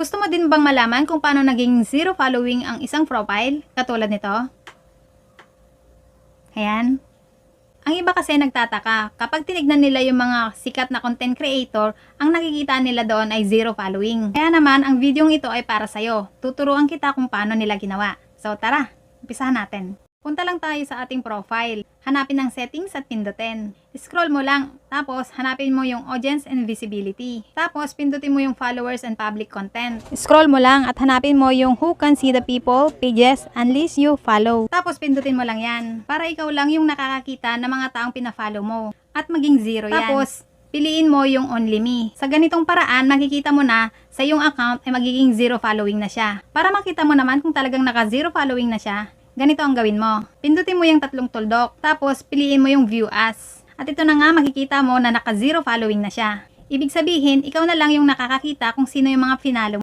Gusto mo din bang malaman kung paano naging zero following ang isang profile? Katulad nito? Ayan. Ang iba kasi nagtataka, kapag tinignan nila yung mga sikat na content creator, ang nakikita nila doon ay zero following. Kaya naman, ang videong ito ay para sa'yo. Tuturuan kita kung paano nila ginawa. So tara, umpisahan natin. Punta lang tayo sa ating profile. Hanapin ang settings at pindutin. Scroll mo lang, tapos hanapin mo yung audience and visibility. Tapos pindutin mo yung followers and public content. Scroll mo lang at hanapin mo yung who can see the people, pages, and list you follow. Tapos pindutin mo lang yan para ikaw lang yung nakakakita ng mga taong pina-follow mo. At maging zero yan. Tapos, piliin mo yung only me. Sa ganitong paraan, makikita mo na sa iyong account ay magiging zero following na siya. Para makita mo naman kung talagang naka zero following na siya, ganito ang gawin mo. Pindutin mo yung tatlong tuldok, tapos piliin mo yung view as. At ito na nga makikita mo na naka zero following na siya. Ibig sabihin, ikaw na lang yung nakakakita kung sino yung mga finalo